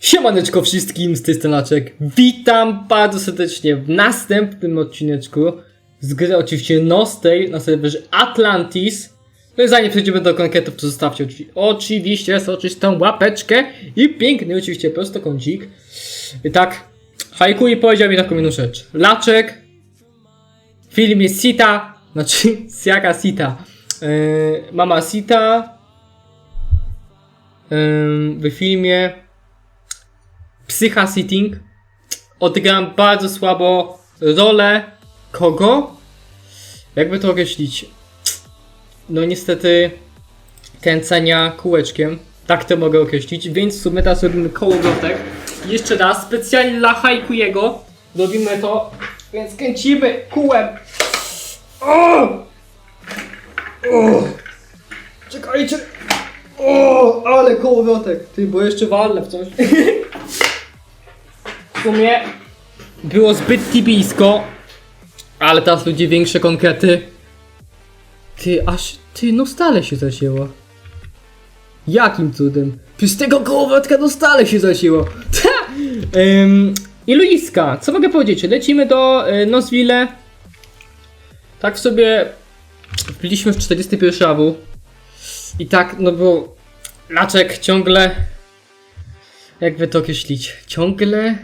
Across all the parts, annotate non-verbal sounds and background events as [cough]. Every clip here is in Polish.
Siemaneczko wszystkim, z tej stranaczek. Witam bardzo serdecznie w następnym odcineczku z gry oczywiście Nostay na serwerze Atlantis. No i zanim przejdziemy do konkretów, to zostawcie oczy- oczywiście soczystą łapeczkę i piękny oczywiście prostokącik. I tak, Haiku i powiedział mi taką jedną rzecz. Laczek, film jest Sita, znaczy [laughs] Siaka Sita. Yy, mama Sita w filmie Psycha Sitting. Odegrałem bardzo słabo rolę kogo? Jakby to określić? No niestety kręcenia kółeczkiem. Tak to mogę określić, więc w sumie teraz robimy kołowrotek. Jeszcze raz, specjalnie dla Haikujego robimy to, więc kręcimy kółem. O! O! Czekajcie! O! Ale kołowrotek! Ty, bo jeszcze walnę w coś. W sumie było zbyt tibijsko, ale teraz ludzie większe konkrety. Ty, aż, ty, no stale się zacięło. Jakim cudem? Przez tego kołowrotka no stale się zacięło. Ta! [laughs] Ym, I Luiska, co mogę powiedzieć? Lecimy do y. Tak sobie wbiliśmy w 41 awu. I tak, no bo Laczek ciągle. Jakby to określić? Ciągle?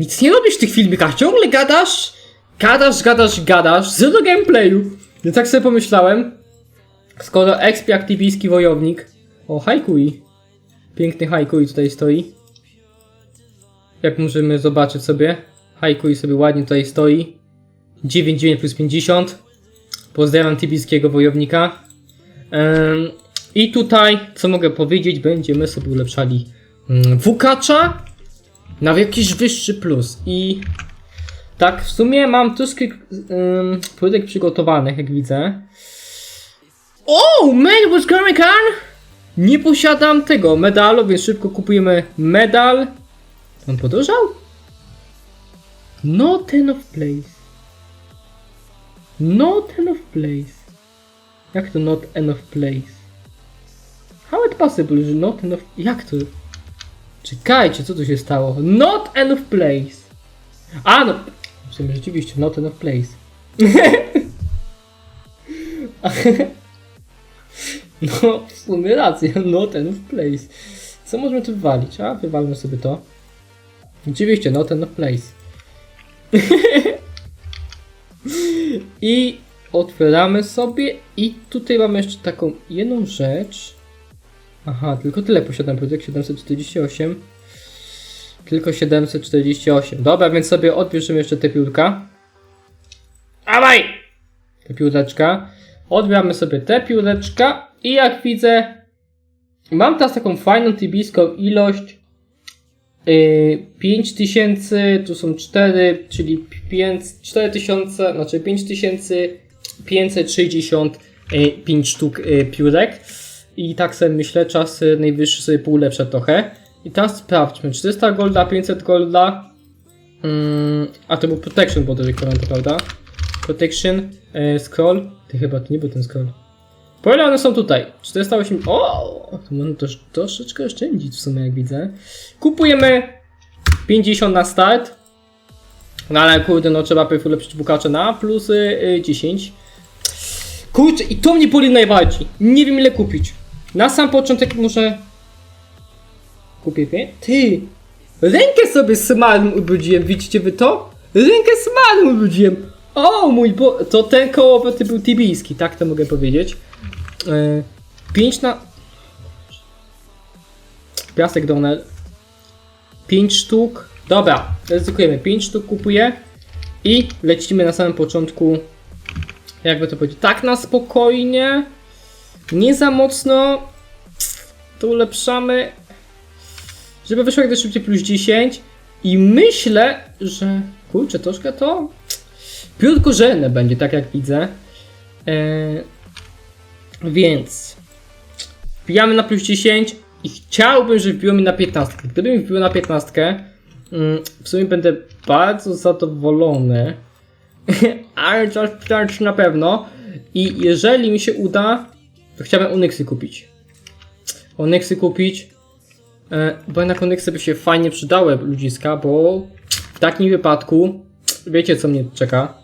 Nic nie robisz w tych filmikach, ciągle gadasz, gadasz, gadasz, gadasz, zero gameplayu. Ja tak sobie pomyślałem, skoro expi aktywistki wojownik, o Haikui, piękny Haikui tutaj stoi, jak możemy zobaczyć sobie, Haikui sobie ładnie tutaj stoi, 99 plus 50, pozdrawiam tibijskiego wojownika. Ym, I tutaj, co mogę powiedzieć, będziemy sobie ulepszali mm, Wukacza, na jakiś wyższy plus. I tak, w sumie mam troszkę um, płytek przygotowanych, jak widzę. Oh, man, what's going on? Nie posiadam tego medalu, więc szybko kupujemy medal. On podążał? Not enough place. Not enough place. Jak to not enough place? How it possible, że not enough... Jak to? Czekajcie, co tu się stało? Not enough place. A no, w sumie rzeczywiście, not enough place. [laughs] no, w sumie racja, not enough place. Co możemy tu wywalić? A, wywalmy sobie to. Oczywiście, not enough place. [laughs] I otwieramy sobie i tutaj mamy jeszcze taką jedną rzecz. Aha, tylko tyle posiadam projekt 748. Tylko 748. Dobra, więc sobie odbierzemy jeszcze te piórka. Dawaj! Te pióreczka. Odbieramy sobie te pióreczka i jak widzę, mam teraz taką fajną tibijską ilość. Yy, 5000, tu są 4, czyli 5, 4000, znaczy 5565 sztuk yy, piórek. I tak sobie myślę, czas y, najwyższy sobie poulepszę trochę. I teraz sprawdźmy, 400 golda, 500 golda. Mm, a to był protection bodajże to prawda? Protection, e, scroll. Ty chyba to nie był ten scroll. Po ile one są tutaj? 408. O! To można też troszeczkę oszczędzić w sumie, jak widzę. Kupujemy 50 na start. No ale kurde, no trzeba pewnie ulepszyć bukacze na plus y, 10. Kurczę, i to mnie boli najbardziej. Nie wiem ile kupić. Na sam początek muszę... Kupię wie? Ty! Rękę sobie smalem ubrudziłem, widzicie wy to? Rękę smalem ubrudziłem! O mój bo... To ten kołowroty był tibijski, tak to mogę powiedzieć. Yy, 5 na... Piasek Donel. 5 sztuk. Dobra, ryzykujemy. 5 sztuk kupuję. I lecimy na samym początku jakby to powiedzieć, tak na spokojnie, nie za mocno, to ulepszamy, żeby wyszło jak najszybciej plus 10 i myślę, że, kurczę, troszkę to piórko żelne będzie, tak jak widzę, eee, więc wbijamy na plus 10 i chciałbym, żeby wbiło mi na 15, gdyby mi wbiło na 15, mm, w sumie będę bardzo zadowolony, [laughs] ale wciąż na pewno. I jeżeli mi się uda, to chciałbym Onyxy kupić. Onyxy kupić. E, bo jednak Onyxy by się fajnie przydały ludziska, bo w takim wypadku wiecie co mnie czeka.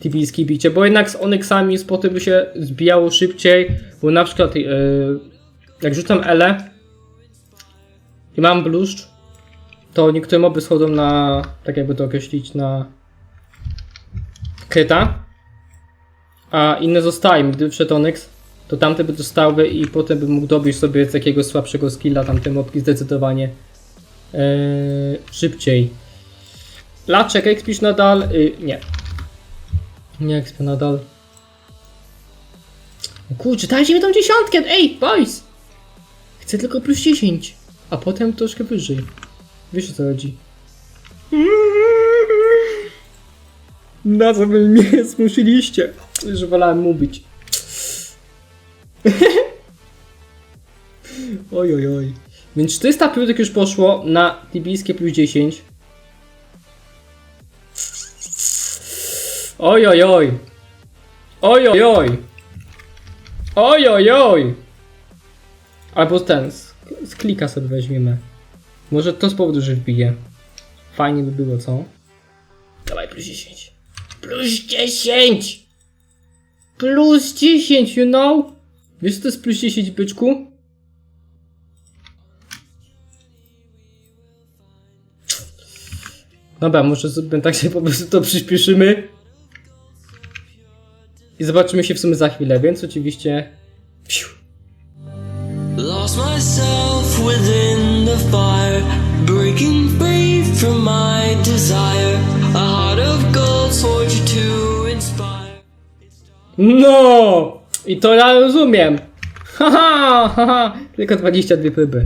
Tibijski bicie, bo jednak z Onyxami spoty by się zbijało szybciej, bo na przykład e, jak rzucam L i mam bluszcz, to niektóre moby schodzą na, tak jakby to określić, na kryta, a inne zostają. Gdyby wszedł Onyx, to tamte by dostały i potem bym mógł dobić sobie z jakiegoś słabszego skilla tamte mobki zdecydowanie e, szybciej. Laczek, ekspisz nadal? Y, nie. Nie ekspię nadal. Kurczę, dajcie mi tą dziesiątkę! Ej, boys! Chcę tylko plus 10, a potem troszkę wyżej. Wiesz o co chodzi. Na co wy mnie zmusiliście? Że wolałem mówić. [laughs] oj, oj, oj. Więc 400 piłek już poszło na tibijskie plus 10. Oj, oj, oj. Oj, oj, oj. Oj, oj, oj. Albo ten, z, z klika sobie weźmiemy. Może to z powodu, że wbije. Fajnie by było, co? Dawaj, plus 10. Plus 10! Plus 10, you know? Wiesz co to jest plus 10, byczku? Dobra, może sobie tak się po prostu to przyspieszymy. I zobaczymy się w sumie za chwilę, więc oczywiście... Lost myself within the fire, breaking free from my desire. A heart of gold, to inspire. No! I to ja rozumiem. Haha, haha, tylko 22 pyby.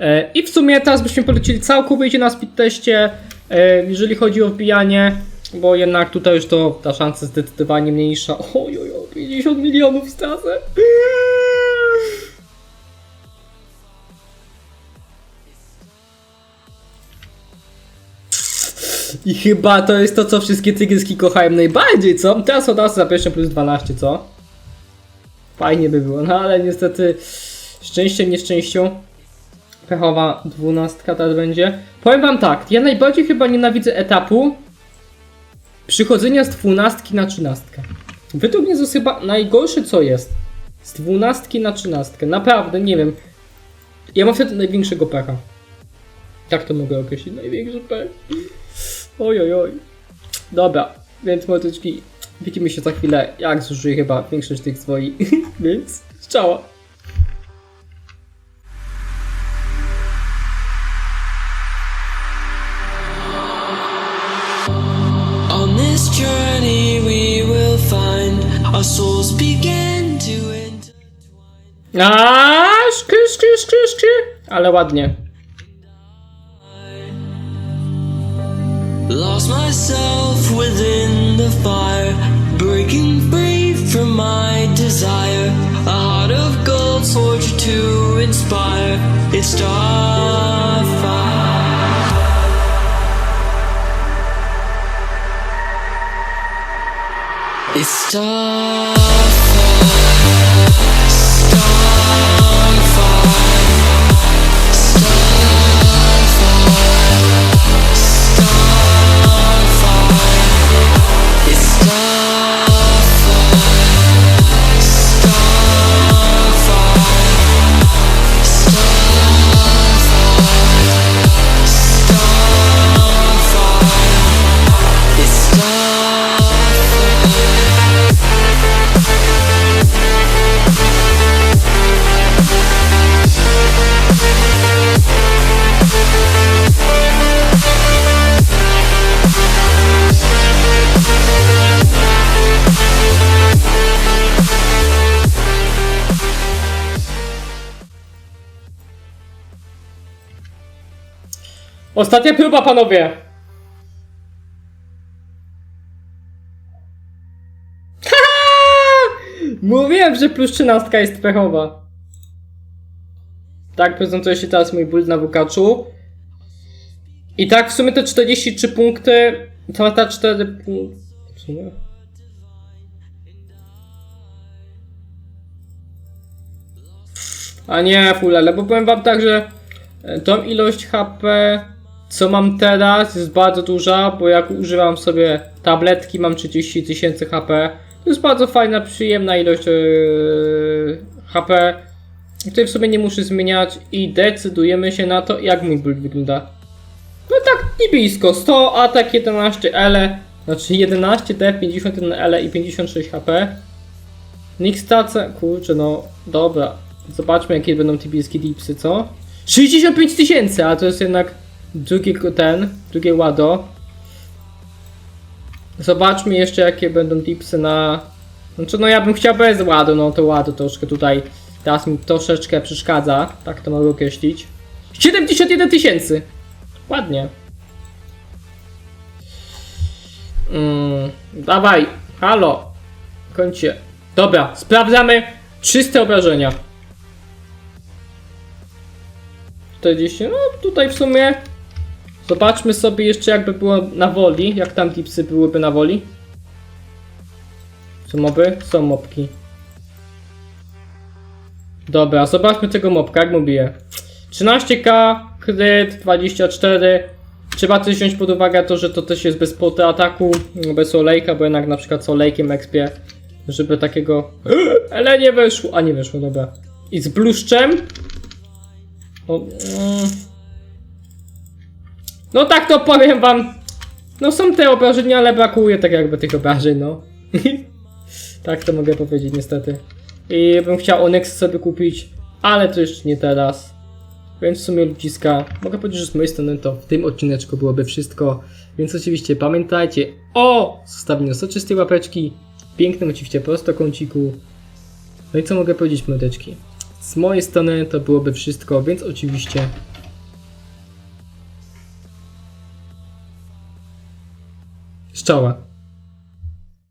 E, I w sumie teraz byśmy polecili całkowicie na speed teście, e, jeżeli chodzi o wbijanie, bo jednak tutaj już to ta szansa zdecydowanie mniejsza. Oj, oj, oj, 50 milionów stracę. I chyba to jest to, co wszystkie tygryski kochają najbardziej, co? Teraz od razu za pierwsze plus 12, co? Fajnie by było, no ale niestety szczęściem, nieszczęścią pechowa dwunastka teraz będzie. Powiem wam tak, ja najbardziej chyba nienawidzę etapu przychodzenia z dwunastki na trzynastkę. Według mnie to jest chyba najgorsze co jest. Z dwunastki na trzynastkę. Naprawdę, nie wiem. Ja mam wtedy największego pecha. Tak to mogę określić, największy pech. Oj, oj, oj. Dobra, więc młodyczki, widzimy się za chwilę, jak zużyję chyba większość tych swoich, [laughs] więc strzała. On this journey, we will find our souls begin to intertwine. Aaaa, szkry, szkry, szkry, szkry. Ale ładnie. Lost myself within the fire, breaking free from my desire. A heart of gold, soldier to inspire. It's Starfire. It's Starfire. Ostatnia próba, panowie. Mówiłem, że plus 13 jest pechowa. Tak prezentuje się teraz mój build na Wukaczu. I tak w sumie te 43 punkty, to ta 4 punkty. A nie, full ale, bo powiem wam tak, że e, tą ilość HP, co mam teraz, jest bardzo duża, bo jak używam sobie tabletki, mam 30 tysięcy HP. To jest bardzo fajna, przyjemna ilość e, HP, której w sumie nie muszę zmieniać i decydujemy się na to, jak mój build wygląda. No tak, i blisko. 100, atak 11 L, znaczy 11 D, 51 L i 56 HP. Nick stace, kurczę no, dobra. Zobaczmy jakie będą tibijskie dipsy, co? 65 tysięcy, a to jest jednak drugi ten, drugie łado. Zobaczmy jeszcze jakie będą dipsy na... Znaczy no ja bym chciał bez ładu, no to ładu troszkę tutaj teraz mi troszeczkę przeszkadza, tak to mogę określić. 71 tysięcy! Ładnie. Mm, dawaj, halo. Kończcie. Dobra, sprawdzamy czyste obrażenia. 40, no tutaj w sumie. Zobaczmy sobie jeszcze jakby było na woli, jak tam tipsy byłyby na woli. Są moby? Są mopki. Dobra, zobaczmy tego mopka, jak bije. 13k, kryt 24. Trzeba też wziąć pod uwagę to, że to też jest bez poty ataku, bez olejka, bo jednak na przykład z olejkiem ekspie, żeby takiego... [gasps] Ale nie weszło, a nie weszło, dobra. I z bluszczem. O, mm. No tak to powiem wam. No są te obrażenia, ale brakuje tak jakby tych obrażeń, no. [laughs] tak to mogę powiedzieć niestety. I bym chciał Onyx sobie kupić, ale to jeszcze nie teraz. Więc w sumie ludziska, mogę powiedzieć, że z mojej strony to w tym odcineczku byłoby wszystko. Więc oczywiście pamiętajcie o zostawieniu soczystej łapeczki, pięknym oczywiście prostokąciku. No i co mogę powiedzieć, młodeczki? Z mojej strony to byłoby wszystko, więc oczywiście z czoła.